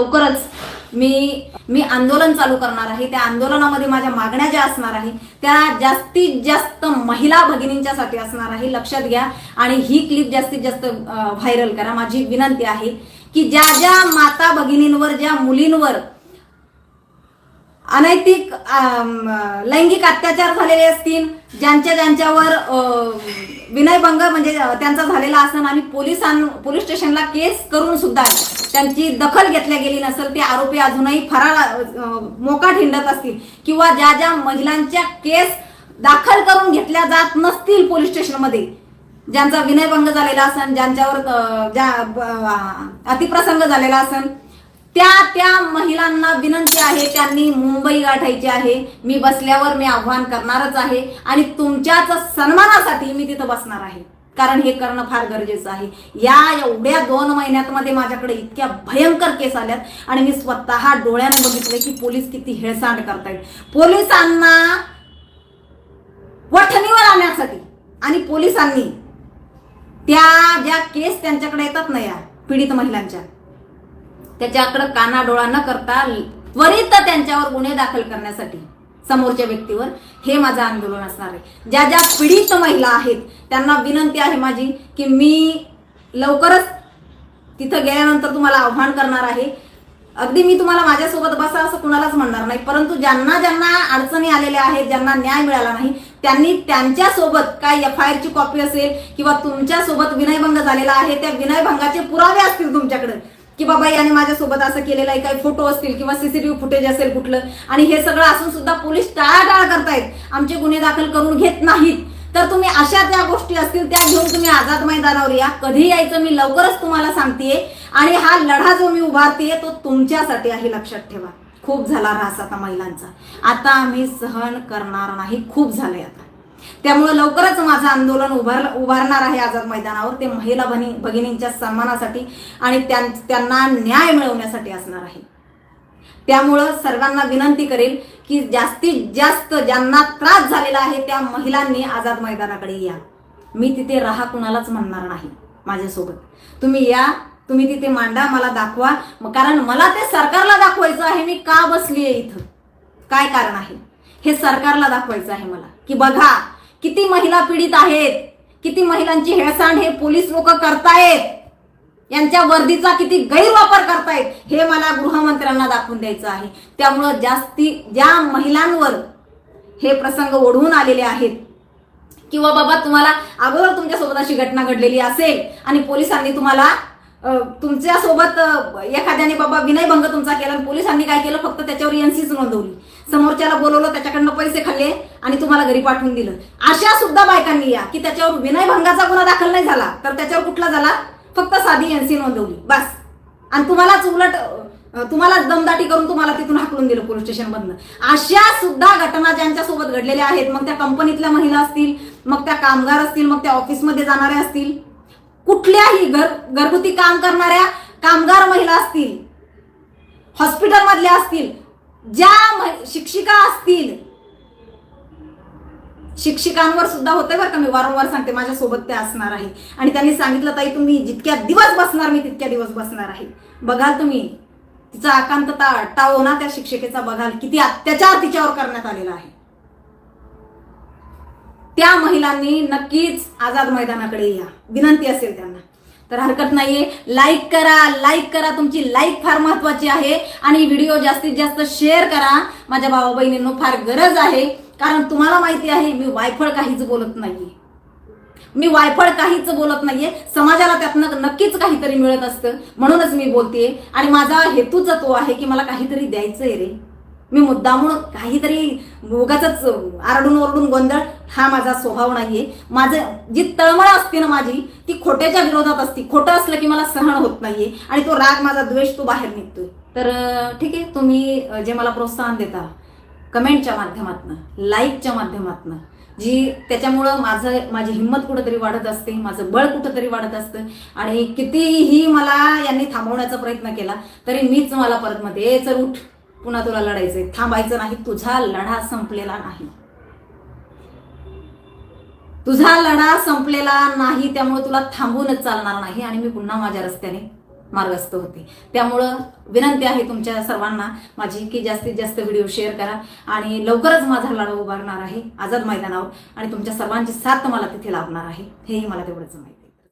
लवकरच मी मी आंदोलन चालू करणार आहे. त्या आंदोलनामध्ये माझ्या मागण्या ज्या असणार आहे त्या जास्तीत जास्त महिला भगिनींच्यासाठी असणार आहे. लक्षात घ्या. आणि ही क्लिप जास्तीत जास्त व्हायरल करा. माझी विनंती आहे की ज्या ज्या माता भगिनींवर ज्या मुलींवर अनैतिक लैंगिक अत्याचार झालेले असतील ज्यांच्या ज्यांच्यावर विनयभंग म्हणजे त्यांचा झालेला असेल आणि पोलिसां पोलीस स्टेशनला केस करून सुद्धा त्यांची दखल घेतल्या गेली नसेल ते आरोपी अजूनही फरार मोका ठिंडत हिंडत असतील किंवा ज्या ज्या महिलांच्या केस दाखल करून घेतल्या जात नसतील पोलीस स्टेशनमध्ये ज्यांचा विनयभंग झालेला असेल ज्यांच्यावर ज्या अतिप्रसंग झालेला असेल त्या त्या महिलांना विनंती आहे त्यांनी मुंबई गाठायची आहे. मी बसल्यावर मी आव्हान करणारच आहे आणि तुमच्याच सन्मानासाठी मी तिथं बसणार आहे. कारण हे करणं फार गरजेचं आहे. या एवढ्या दोन महिन्यात मध्ये माझ्याकडे इतक्या भयंकर केस आल्यात आणि मी स्वतः डोळ्याने बघितले की पोलीस किती हेळसांड करतायत. पोलिसांना वठणीवर आणण्यासाठी आणि पोलिसांनी त्या ज्या केस त्यांच्याकडे येतात ना या पीडित महिलांच्या त्याच्याकडे काना डोळा न करता त्वरित त्यांच्यावर गुन्हे दाखल करण्यासाठी समोरच्या व्यक्तीवर हे माझं आंदोलन असणार आहे. ज्या ज्या पीडित महिला आहेत त्यांना विनंती आहे माझी की मी लवकरच तिथं गेल्यानंतर तुम्हाला आव्हान करणार आहे. अगदी मी तुम्हाला माझ्यासोबत बसा असं कुणालाच म्हणणार नाही परंतु ज्यांना ज्यांना अडचणी आलेल्या आहेत ज्यांना न्याय मिळाला नाही त्यांनी त्यांच्यासोबत काय एफ आय आरची कॉपी असेल किंवा तुमच्यासोबत विनयभंग झालेला आहे त्या विनयभंगाचे पुरावे असतील तुमच्याकडे. की बाबा याने माझ्यासोबत असं केलेलं आहे काही फोटो असतील किंवा सीसीटीव्ही फुटेज असेल कुठलं. आणि हे सगळं असून सुद्धा पोलीस टाळाटाळ करतायत. आमचे गुन्हे दाखल करून घेत नाहीत. तर तुम्ही अशा त्या गोष्टी असतील त्या घेऊन तुम्ही आझाद मैदानावर या. कधी यायचं मी लवकरच तुम्हाला सांगतेय. आणि हा लढा जो मी उभारतेय तो तुमच्यासाठी आहे लक्षात ठेवा. खूप झाला रास आता महिलांचा. आता आम्ही सहन करणार नाही. खूप झालंय आता. त्यामुळे लवकरच माझं आंदोलन उभार उभारणार आहे आझाद मैदानावर. ते महिला भनी भगिनींच्या सन्मानासाठी आणि त्यां- त्यांना न्याय मिळवण्यासाठी असणार आहे. त्यामुळं सर्वांना विनंती करेल की जास्तीत जास्त ज्यांना त्रास झालेला आहे त्या महिलांनी आझाद मैदानाकडे या. मी तिथे राहा कुणालाच म्हणणार नाही माझ्यासोबत. तुम्ही या तुम्ही तिथे मांडा मला दाखवा. कारण मला ते सरकारला दाखवायचं आहे मी का बसली आहे इथं? काय कारण आहे? हे सरकारला दाखवायचं आहे मला. की बघा किती महिला पीडित आहेत किती महिलांची हेळसांड हे पोलीस लोक करतायत यांच्या वर्दीचा किती गैरवापर करतायत हे मला गृहमंत्र्यांना दाखवून द्यायचं आहे. त्यामुळं जास्ती ज्या महिलांवर हे प्रसंग ओढवून आलेले आहेत किंवा बाबा तुम्हाला अगोदर तुमच्यासोबत अशी घटना घडलेली असेल आणि पोलिसांनी तुम्हाला तुमच्यासोबत एखाद्याने बाबा विनयभंग तुमचा केला आणि पोलिसांनी काय केलं फक्त त्याच्यावर एनसीच नोंदवली. समोरच्याला बोलवलं त्याच्याकडनं पैसे खाल्ले आणि तुम्हाला घरी पाठवून दिलं. अशा सुद्धा बायकांनी या की त्याच्यावर विनयभंगाचा गुन्हा दाखल नाही झाला तर त्याच्यावर कुठला झाला? फक्त साधी एनसी नोंदवली बस. आणि तुम्हालाच उलट तुम्हालाच दमदाटी करून तुम्हाला तिथून हाकलून दिलं पोलीस स्टेशन मधनं अशा सुद्धा घटना ज्यांच्या सोबत घडलेल्या आहेत मग त्या कंपनीतल्या महिला असतील मग त्या कामगार असतील मग त्या ऑफिसमध्ये जाणाऱ्या असतील कुठल्याही घर घरगुती काम करणाऱ्या कामगार महिला असतील हॉस्पिटलमधल्या असतील ज्या महि- शिक्षिका असतील शिक्षिकांवर सुद्धा होते बरं का मी वारंवार सांगते माझ्यासोबत ते असणार आहे. आणि त्यांनी सांगितलं ताई तुम्ही जितक्या दिवस बसणार मी तितक्या दिवस बसणार आहे. बघाल तुम्ही तिचा आकांतता टाळो ना त्या शिक्षिकेचा बघाल किती अत्याचार तिच्यावर करण्यात आलेला आहे. त्या महिलांनी नक्कीच आझाद मैदानाकडे या. विनंती असेल त्यांना. तर हरकत नाहीये. लाईक करा लाईक करा. तुमची लाईक फार महत्वाची आहे. आणि व्हिडिओ जास्तीत जास्त शेअर करा. माझ्या भावा बहिणींनो फार गरज आहे. कारण तुम्हाला माहिती आहे मी वायफळ काहीच बोलत नाहीये. मी वायफळ काहीच बोलत नाहीये. समाजाला त्यातनं नक्कीच काहीतरी मिळत असतं. म्हणूनच मी बोलतेय. आणि माझा हेतूच तो आहे की मला काहीतरी द्यायचंय रे. मी मुद्दामून काहीतरी उगाच आरडून ओरडून गोंधळ हा माझा स्वभाव नाहीये. माझं जी तळमळ असते ना माझी ती खोट्याच्या विरोधात असते. खोटं असलं की मला सहन होत नाहीये. आणि तो राग माझा द्वेष तो बाहेर निघतोय. तर ठीक आहे तुम्ही जे मला प्रोत्साहन देता कमेंटच्या माध्यमातनं लाईकच्या माध्यमातनं जी त्याच्यामुळं माझं माझी हिंमत कुठंतरी वाढत असते माझं बळ कुठंतरी वाढत असतं आणि कितीही मला यांनी थांबवण्याचा प्रयत्न केला तरी मीच मला परत म्हणते ए चल उठ. पुन्हा तुला लढायचंय. थांबायचं नाही. तुझा लढा संपलेला नाही. तुझा लढा संपलेला नाही त्यामुळे तुला थांबूनच चालणार नाही आणि मी पुन्हा माझ्या रस्त्याने मार्गस्थ होते. त्यामुळं विनंती आहे तुमच्या सर्वांना माझी की जास्तीत जास्त व्हिडिओ शेअर करा आणि लवकरच माझा लढा उभारणार आहे आझाद मैदानावर आणि तुमच्या सर्वांची साथ मला तिथे लाभणार आहे. हेही मला तेवढंच माहिती.